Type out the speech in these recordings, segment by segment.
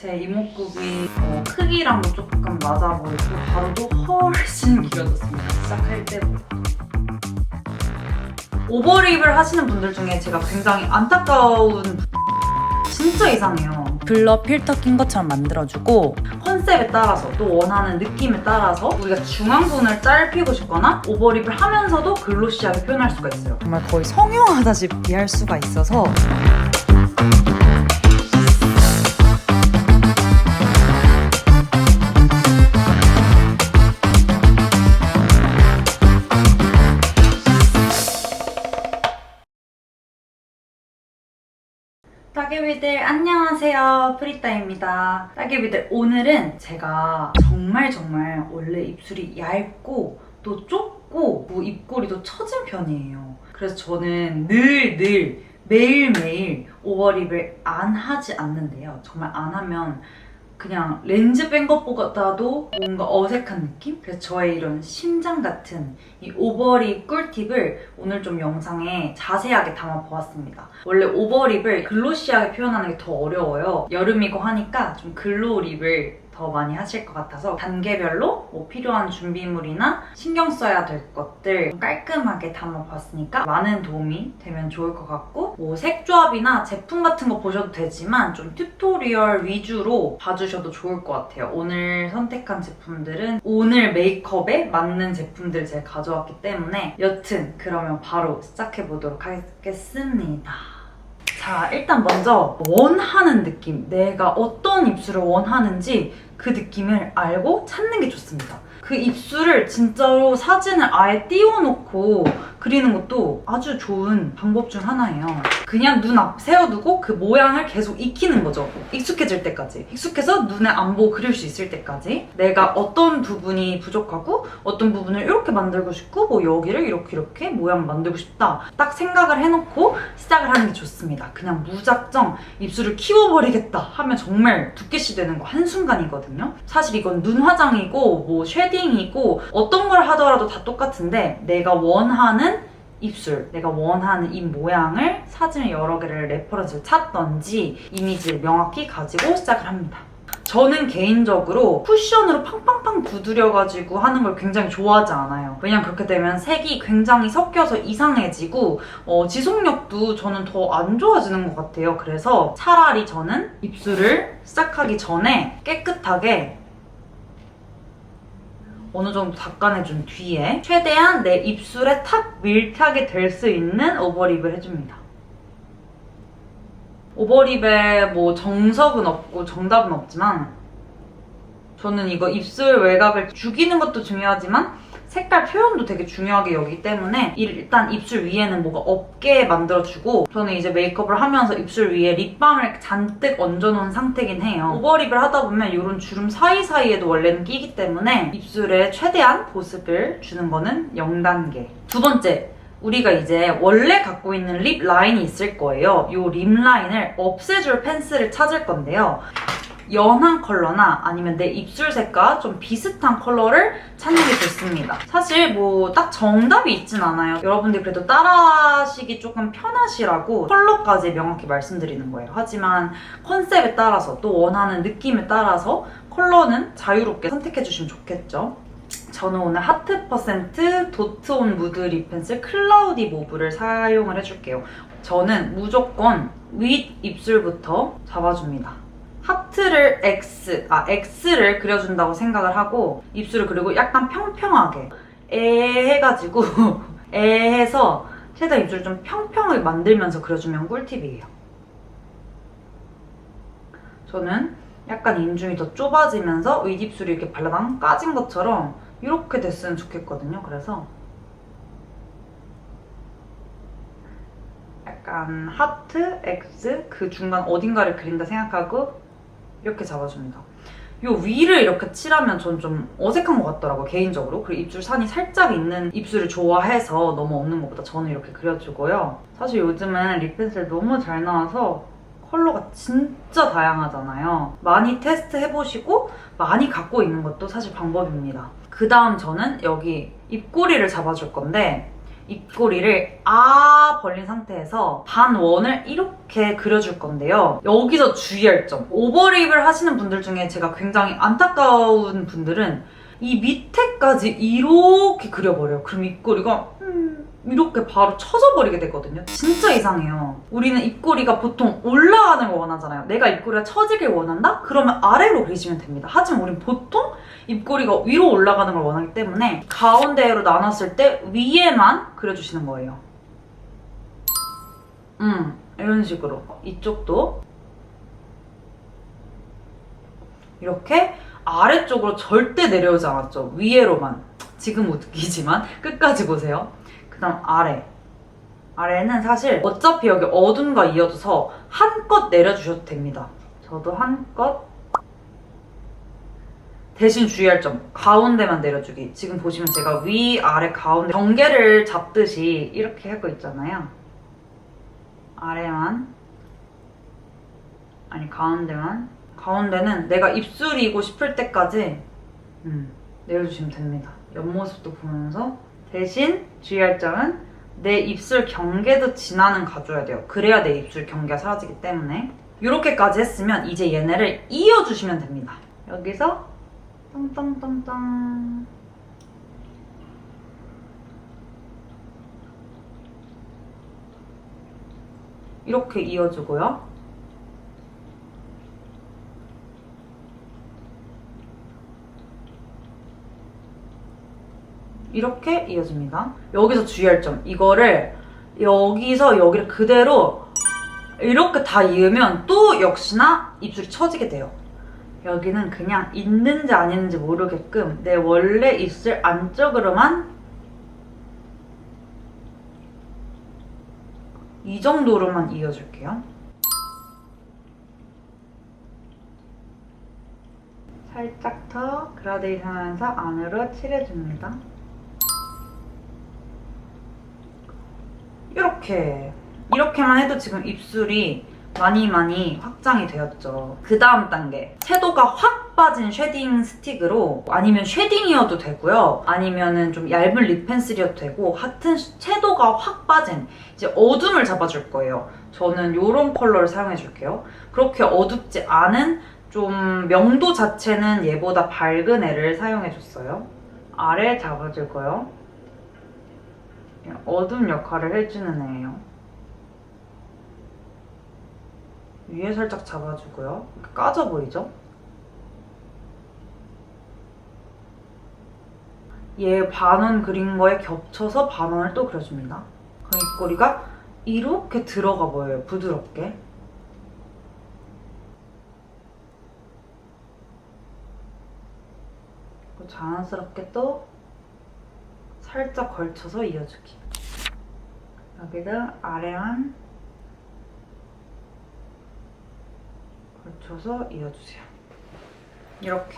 제 이목구비 어, 크기랑도 조금 맞아 보이고 가로도 훨씬 길어졌습니다. 시작할 때보다. 오버립을 하시는 분들 중에 제가 굉장히 안타까운 진짜 이상해요. 블러 필터 낀 것처럼 만들어주고 컨셉에 따라서 또 원하는 느낌에 따라서 우리가 중앙부분을 짧히고 싶거나 오버립을 하면서도 글로시하게 표현할 수가 있어요. 정말 거의 성형하다시피 할 수가 있어서 따개비들 안녕하세요. 프리따입니다. 따개비들 오늘은 제가 정말 정말 원래 입술이 얇고 또 좁고 뭐 입꼬리도 처진 편이에요. 그래서 저는 늘늘 매일매일 오버립을 안 하지 않는데요. 정말 안 하면 그냥 렌즈 뺀 것보다도 뭔가 어색한 느낌? 그래서 저의 이런 심장 같은 이 오버립 꿀팁을 오늘 좀 영상에 자세하게 담아보았습니다. 원래 오버립을 글로시하게 표현하는 게 더 어려워요. 여름이고 하니까 좀 글로우 립을 더 많이 하실 것 같아서 단계별로 뭐 필요한 준비물이나 신경 써야 될 것들 깔끔하게 담아봤으니까 많은 도움이 되면 좋을 것 같고 뭐 색조합이나 제품 같은 거 보셔도 되지만 좀 튜토리얼 위주로 봐주셔도 좋을 것 같아요. 오늘 선택한 제품들은 오늘 메이크업에 맞는 제품들을 제가 가져왔기 때문에 여튼 그러면 바로 시작해 보도록 하겠습니다. 자, 일단 먼저 원하는 느낌, 내가 어떤 입술을 원하는지 그 느낌을 알고 찾는 게 좋습니다. 그 입술을 진짜로 사진을 아예 띄워놓고 그리는 것도 아주 좋은 방법 중 하나예요. 그냥 눈앞 세워두고 그 모양을 계속 익히는 거죠. 익숙해질 때까지. 익숙해서 눈에 안 보고 그릴 수 있을 때까지. 내가 어떤 부분이 부족하고 어떤 부분을 이렇게 만들고 싶고 뭐 여기를 이렇게 이렇게 모양 만들고 싶다. 딱 생각을 해놓고 시작을 하는 게 좋습니다. 그냥 무작정 입술을 키워버리겠다 하면 정말 두께시 되는 거 한순간이거든요. 사실 이건 눈 화장이고 뭐 쉐딩이고 어떤 걸 하더라도 다 똑같은데 내가 원하는 입술, 내가 원하는 입 모양을 사진을 여러 개를 레퍼런스를 찾던지 이미지를 명확히 가지고 시작을 합니다. 저는 개인적으로 쿠션으로 팡팡팡 두드려가지고 하는 걸 굉장히 좋아하지 않아요. 왜냐면 그렇게 되면 색이 굉장히 섞여서 이상해지고 어, 지속력도 저는 더 안 좋아지는 것 같아요. 그래서 차라리 저는 입술을 시작하기 전에 깨끗하게 어느 정도 닦아내준 뒤에 최대한 내 입술에 탁 밀착이 될 수 있는 오버립을 해줍니다. 오버립에 뭐 정석은 없고 정답은 없지만 저는 이거 입술 외곽을 죽이는 것도 중요하지만 색깔 표현도 되게 중요하게 여기기 때문에 일단 입술 위에는 뭐가 없게 만들어주고 저는 이제 메이크업을 하면서 입술 위에 립밤을 잔뜩 얹어놓은 상태긴 해요. 오버립을 하다 보면 이런 주름 사이사이에도 원래는 끼기 때문에 입술에 최대한 보습을 주는 거는 0단계. 두 번째, 우리가 이제 원래 갖고 있는 립 라인이 있을 거예요. 이 립 라인을 없애줄 펜슬을 찾을 건데요. 연한 컬러나 아니면 내 입술 색과 좀 비슷한 컬러를 찾는 게 좋습니다. 사실 뭐 딱 정답이 있진 않아요. 여러분들 그래도 따라하시기 조금 편하시라고 컬러까지 명확히 말씀드리는 거예요. 하지만 컨셉에 따라서 또 원하는 느낌에 따라서 컬러는 자유롭게 선택해 주시면 좋겠죠. 저는 오늘 하트 퍼센트 도트온 무드 립 펜슬 클라우디 모브를 사용을 해줄게요. 저는 무조건 윗 입술부터 잡아줍니다. 하트를 X, 아 X를 그려준다고 생각을 하고 입술을 그리고 약간 평평하게 에 해가지고 에 해서 최대한 입술을 좀 평평하게 만들면서 그려주면 꿀팁이에요. 저는 약간 인중이 더 좁아지면서 윗입술이 이렇게 발라당 까진 것처럼 이렇게 됐으면 좋겠거든요. 그래서 약간 하트, X 그 중간 어딘가를 그린다 생각하고 이렇게 잡아줍니다. 요 위를 이렇게 칠하면 전 좀 어색한 것 같더라고요, 개인적으로. 그리고 입술 산이 살짝 있는 입술을 좋아해서 너무 없는 것보다 저는 이렇게 그려주고요. 사실 요즘은 립 펜슬 너무 잘 나와서 컬러가 진짜 다양하잖아요. 많이 테스트 해보시고 많이 갖고 있는 것도 사실 방법입니다. 그 다음 저는 여기 입꼬리를 잡아줄 건데 입꼬리를 아 벌린 상태에서 반 원을 이렇게 그려줄 건데요. 여기서 주의할 점. 오버립을 하시는 분들 중에 제가 굉장히 안타까운 분들은 이 밑에까지 이렇게 그려버려요. 그럼 입꼬리가 음, 이렇게 바로 쳐져버리게 되거든요. 진짜 이상해요. 우리는 입꼬리가 보통 올라가는 걸 원하잖아요. 내가 입꼬리가 처지길 원한다? 그러면 아래로 그리시면 됩니다. 하지만 우린 보통 입꼬리가 위로 올라가는 걸 원하기 때문에 가운데로 나눴을 때 위에만 그려주시는 거예요. 음, 이런 식으로. 이쪽도 이렇게 아래쪽으로 절대 내려오지 않았죠. 위에로만. 지금 웃기지만 끝까지 보세요. 그 다음 아래. 아래는 사실 어차피 여기 어둠과 이어져서 한껏 내려주셔도 됩니다. 저도 한껏 대신 주의할 점 가운데만 내려주기 지금 보시면 제가 위 아래 가운데 경계를 잡듯이 이렇게 하고 있잖아요 아래만 아니 가운데만 가운데는 내가 입술이고 싶을 때까지 음, 내려주시면 됩니다 옆모습도 보면서 대신 주의할 점은 내 입술 경계도 진하는 가줘야 돼요. 그래야 내 입술 경계가 사라지기 때문에. 이렇게까지 했으면 이제 얘네를 이어주시면 됩니다. 여기서 땅땅땅땅. 이렇게 이어주고요. 이렇게 이어집니다. 여기서 주의할 점. 이거를 여기서 여기를 그대로 이렇게 다 이으면 또 역시나 입술이 처지게 돼요. 여기는 그냥 있는지 아닌지 모르게끔 내 원래 입술 안쪽으로만 이 정도로만 이어줄게요. 살짝 더 그라데이션 하면서 안으로 칠해줍니다. 이렇게 이렇게만 해도 지금 입술이 많이 많이 확장이 되었죠. 그 다음 단계 채도가 확 빠진 쉐딩 스틱으로 아니면 쉐딩이어도 되고요. 아니면은 좀 얇은 립 펜슬이어도 되고 하여튼 채도가 확 빠진 이제 어둠을 잡아줄 거예요. 저는 이런 컬러를 사용해 줄게요. 그렇게 어둡지 않은 좀 명도 자체는 얘보다 밝은 애를 사용해 줬어요. 아래 잡아줄 거요. 어둠 역할을 해주는 애예요. 위에 살짝 잡아주고요. 까져 보이죠? 얘 반원 그린 거에 겹쳐서 반원을 또 그려줍니다. 그럼 입꼬리가 이렇게 들어가 보여요. 부드럽게. 그리고 자연스럽게 또 살짝 걸쳐서 이어주기. 여기다 아래만 걸쳐서 이어주세요. 이렇게.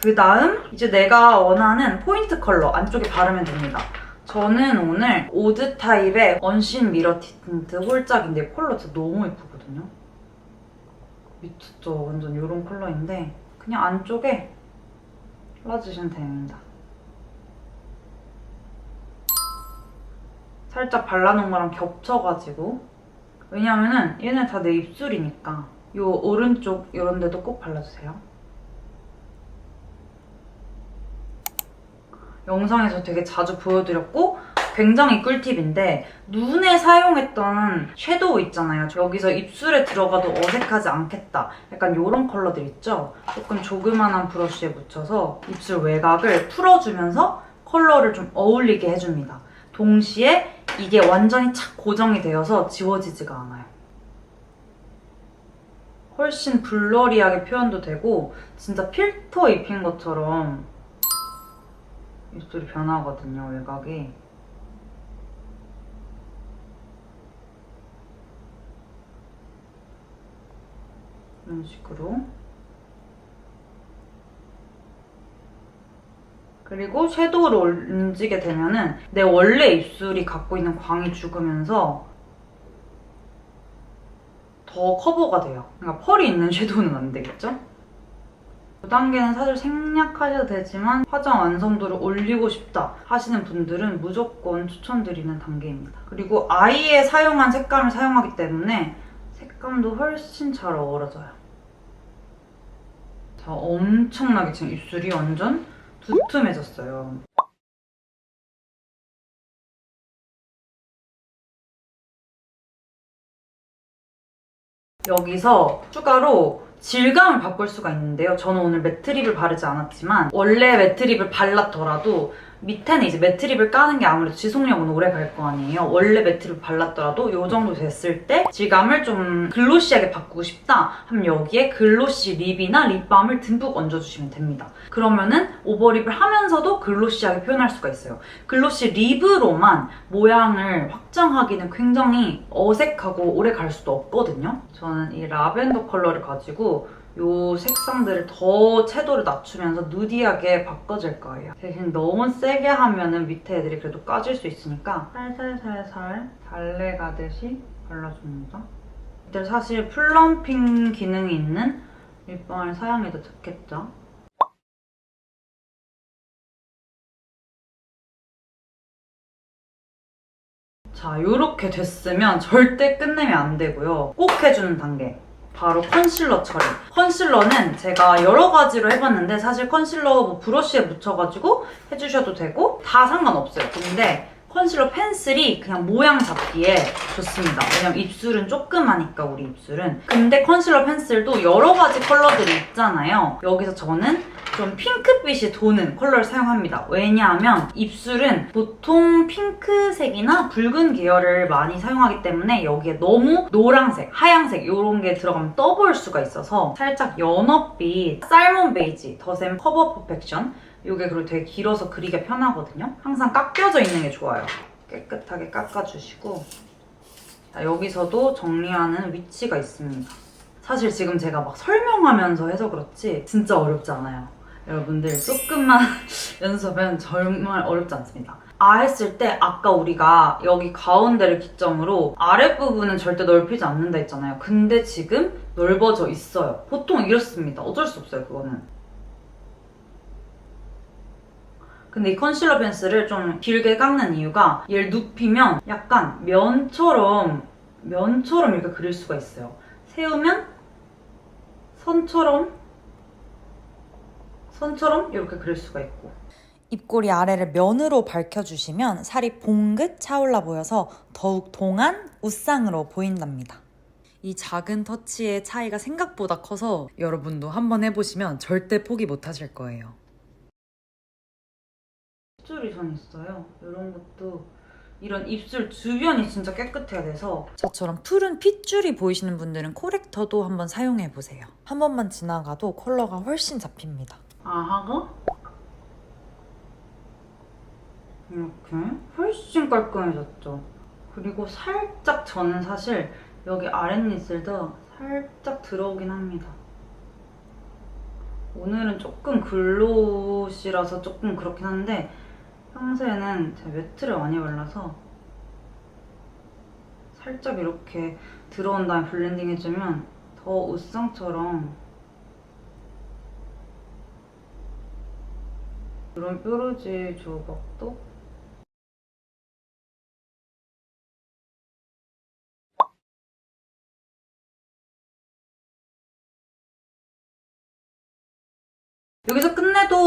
그 다음 이제 내가 원하는 포인트 컬러 안쪽에 바르면 됩니다. 저는 오늘 오드 타입의 언신 미러 틴트 홀짝인데 컬러 진짜 너무 예쁘거든요. 미쳤죠? 완전 이런 컬러인데 그냥 안쪽에 발라주시면 됩니다. 살짝 발라놓은 거랑 겹쳐가지고 왜냐면은 얘네 다 내 입술이니까 요 오른쪽 이런 데도 꼭 발라주세요. 영상에서 되게 자주 보여드렸고 굉장히 꿀팁인데 눈에 사용했던 섀도우 있잖아요. 여기서 입술에 들어가도 어색하지 않겠다. 약간 이런 컬러들 있죠? 조금 조그만한 브러쉬에 묻혀서 입술 외곽을 풀어주면서 컬러를 좀 어울리게 해줍니다. 동시에 이게 완전히 착 고정이 되어서 지워지지가 않아요. 훨씬 블러리하게 표현도 되고 진짜 필터 입힌 것처럼 입술이 변하거든요, 외곽이. 이런 식으로. 그리고 섀도우를 얹게 되면은 내 원래 입술이 갖고 있는 광이 죽으면서 더 커버가 돼요. 그러니까 펄이 있는 섀도우는 안 되겠죠? 그 단계는 사실 생략하셔도 되지만 화장 완성도를 올리고 싶다 하시는 분들은 무조건 추천드리는 단계입니다. 그리고 아이에 사용한 색감을 사용하기 때문에 색감도 훨씬 잘 어우러져요. 자, 엄청나게 지금 입술이 완전 두툼해졌어요. 여기서 추가로 질감을 바꿀 수가 있는데요. 저는 오늘 매트립을 바르지 않았지만 원래 매트립을 발랐더라도 밑에는 이제 매트립을 까는 게 아무래도 지속력은 오래 갈 거 아니에요. 원래 매트립 발랐더라도 이 정도 됐을 때 질감을 좀 글로시하게 바꾸고 싶다 하면 여기에 글로시 립이나 립밤을 듬뿍 얹어주시면 됩니다. 그러면은 오버립을 하면서도 글로시하게 표현할 수가 있어요. 글로시 립으로만 모양을 확장하기는 굉장히 어색하고 오래 갈 수도 없거든요. 저는 이 라벤더 컬러를 가지고 이 색상들을 더 채도를 낮추면서 누디하게 바꿔줄 거예요. 대신 너무 세게 하면은 밑에 애들이 그래도 까질 수 있으니까 살살살살 달래 가듯이 발라줍니다. 이때 사실 플럼핑 기능이 있는 립밤을 사용해도 좋겠죠? 자, 이렇게 됐으면 절대 끝내면 안 되고요. 꼭 해주는 단계. 바로 컨실러 처리. 컨실러는 제가 여러 가지로 해봤는데 사실 컨실러 뭐 브러쉬에 묻혀가지고 해주셔도 되고 다 상관없어요. 근데 컨실러 펜슬이 그냥 모양 잡기에 좋습니다. 왜냐면 입술은 조그마니까 우리 입술은. 근데 컨실러 펜슬도 여러 가지 컬러들이 있잖아요. 여기서 저는 좀 핑크빛이 도는 컬러를 사용합니다. 왜냐하면 입술은 보통 핑크색이나 붉은 계열을 많이 사용하기 때문에 여기에 너무 노란색, 하얀색 이런 게 들어가면 떠보일 수가 있어서 살짝 연어빛, 살몬 베이지, 더샘 커버 퍼펙션 이게 그리고 되게 길어서 그리기 편하거든요. 항상 깎여져 있는 게 좋아요. 깨끗하게 깎아주시고 자, 여기서도 정리하는 위치가 있습니다. 사실 지금 제가 막 설명하면서 해서 그렇지 진짜 어렵지 않아요. 여러분들 조금만 연습하면 정말 어렵지 않습니다. 아 했을 때 아까 우리가 여기 가운데를 기점으로 아랫부분은 절대 넓히지 않는다 했잖아요. 근데 지금 넓어져 있어요. 보통 이렇습니다. 어쩔 수 없어요, 그거는. 근데 이 컨실러 펜슬을 좀 길게 깎는 이유가 얘를 눕히면 약간 면처럼 면처럼 이렇게 그릴 수가 있어요. 세우면 선처럼 선처럼 이렇게 그릴 수가 있고 입꼬리 아래를 면으로 밝혀주시면 살이 봉긋 차올라 보여서 더욱 동안 웃상으로 보인답니다. 이 작은 터치의 차이가 생각보다 커서 여러분도 한번 해보시면 절대 포기 못 하실 거예요. 전 있어요. 이런 것도 이런 입술 주변이 진짜 깨끗해야 돼서 저처럼 푸른 핏줄이 보이시는 분들은 코렉터도 한번 사용해 보세요. 한 번만 지나가도 컬러가 훨씬 잡힙니다. 아하가 이렇게 훨씬 깔끔해졌죠. 그리고 살짝 저는 사실 여기 아랫입술도 살짝 들어오긴 합니다. 오늘은 조금 글로시라서 조금 그렇긴 한데 평소에는 제가 매트를 많이 발라서 살짝 이렇게 들어온 다음에 블렌딩 해주면 더 옷상처럼 이런 뾰루지 조각도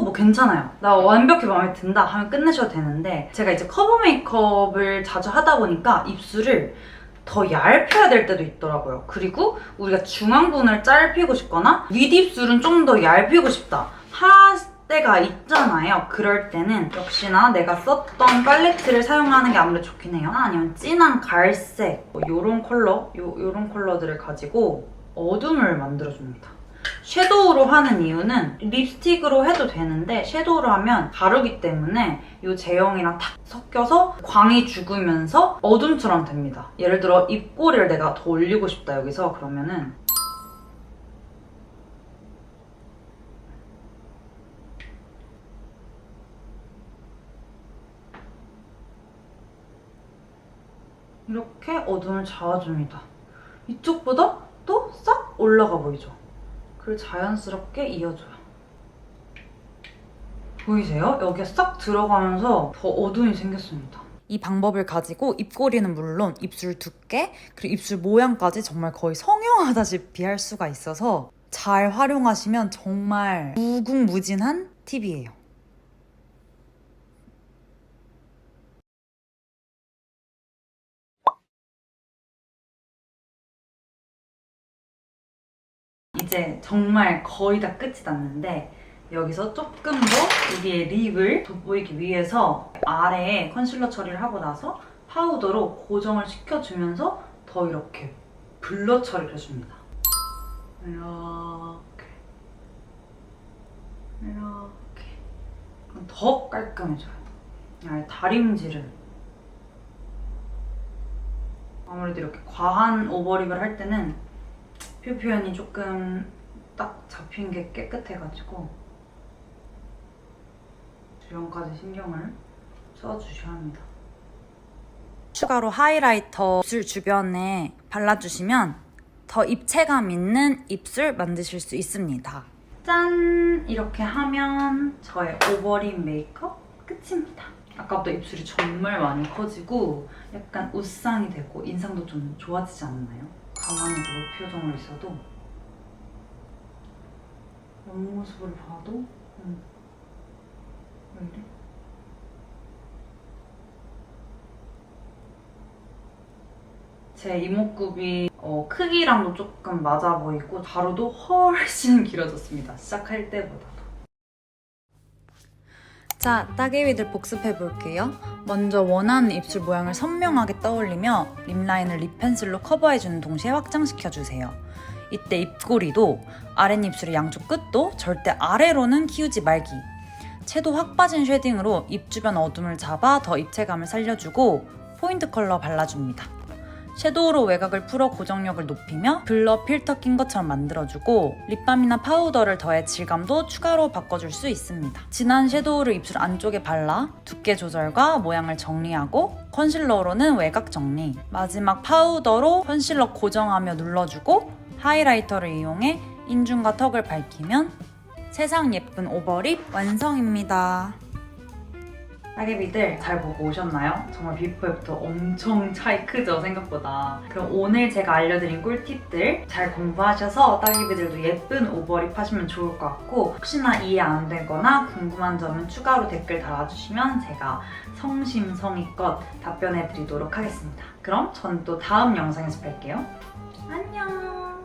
뭐 괜찮아요. 나 완벽히 마음에 든다 하면 끝내셔도 되는데 제가 이제 커버 메이크업을 자주 하다 보니까 입술을 더 얇혀야 될 때도 있더라고요. 그리고 우리가 중앙부분을 짧히고 싶거나 윗입술은 좀 더 얇히고 싶다 할 때가 있잖아요. 그럴 때는 역시나 내가 썼던 팔레트를 사용하는 게 아무래도 좋긴 해요. 아니면 진한 갈색 뭐 이런 컬러, 요, 요런 컬러들을 가지고 어둠을 만들어줍니다. 섀도우로 하는 이유는 립스틱으로 해도 되는데 섀도우로 하면 다르기 때문에 이 제형이랑 탁 섞여서 광이 죽으면서 어둠처럼 됩니다. 예를 들어 입꼬리를 내가 더 올리고 싶다 여기서 그러면은 이렇게 어둠을 잡아줍니다. 이쪽보다 또 싹 올라가 보이죠? 그리고 자연스럽게 이어줘요. 보이세요? 여기에 싹 들어가면서 더 어둠이 생겼습니다. 이 방법을 가지고 입꼬리는 물론 입술 두께 그리고 입술 모양까지 정말 거의 성형하다시피 할 수가 있어서 잘 활용하시면 정말 무궁무진한 팁이에요. 정말 거의 다 끝이 났는데 여기서 조금 더 여기에 립을 돋보이기 위해서 아래에 컨실러 처리를 하고 나서 파우더로 고정을 시켜주면서 더 이렇게 블러 처리를 해줍니다. 이렇게 이렇게 더 깔끔해져요. 아예 다림질을 아무래도 이렇게 과한 오버립을 할 때는 표 표현이 조금 딱 잡힌 게 깨끗해가지고 주변까지 신경을 써주셔야 합니다. 추가로 하이라이터 입술 주변에 발라주시면 더 입체감 있는 입술 만드실 수 있습니다. 짠! 이렇게 하면 저의 오버립 메이크업 끝입니다. 아까부터 입술이 정말 많이 커지고 약간 웃상이 되고 인상도 좀 좋아지지 않나요? 가만히 그 표정으로 있어도 옆모습을 봐도 음, 왜 이래? 제 이목구비 어, 크기랑도 조금 맞아 보이고 가루도 훨씬 길어졌습니다. 시작할 때보다도. 자, 따개비들 복습해 볼게요. 먼저 원하는 입술 모양을 선명하게 떠올리며 립라인을 립펜슬로 커버해주는 동시에 확장시켜주세요. 이때 입꼬리도 아랫입술의 양쪽 끝도 절대 아래로는 키우지 말기. 채도 확 빠진 쉐딩으로 입 주변 어둠을 잡아 더 입체감을 살려주고 포인트 컬러 발라줍니다. 섀도우로 외곽을 풀어 고정력을 높이며 블러 필터 낀 것처럼 만들어주고 립밤이나 파우더를 더해 질감도 추가로 바꿔줄 수 있습니다. 진한 섀도우를 입술 안쪽에 발라 두께 조절과 모양을 정리하고 컨실러로는 외곽 정리 마지막 파우더로 컨실러 고정하며 눌러주고 하이라이터를 이용해 인중과 턱을 밝히면 세상 예쁜 오버립 완성입니다. 따개비들 잘 보고 오셨나요? 정말 비포 애프터 엄청 차이 크죠 생각보다 그럼 오늘 제가 알려드린 꿀팁들 잘 공부하셔서 따개비들도 예쁜 오버립 하시면 좋을 것 같고 혹시나 이해 안 되거나 궁금한 점은 추가로 댓글 달아주시면 제가 성심성의껏 답변해 드리도록 하겠습니다 그럼 전 또 다음 영상에서 뵐게요 안녕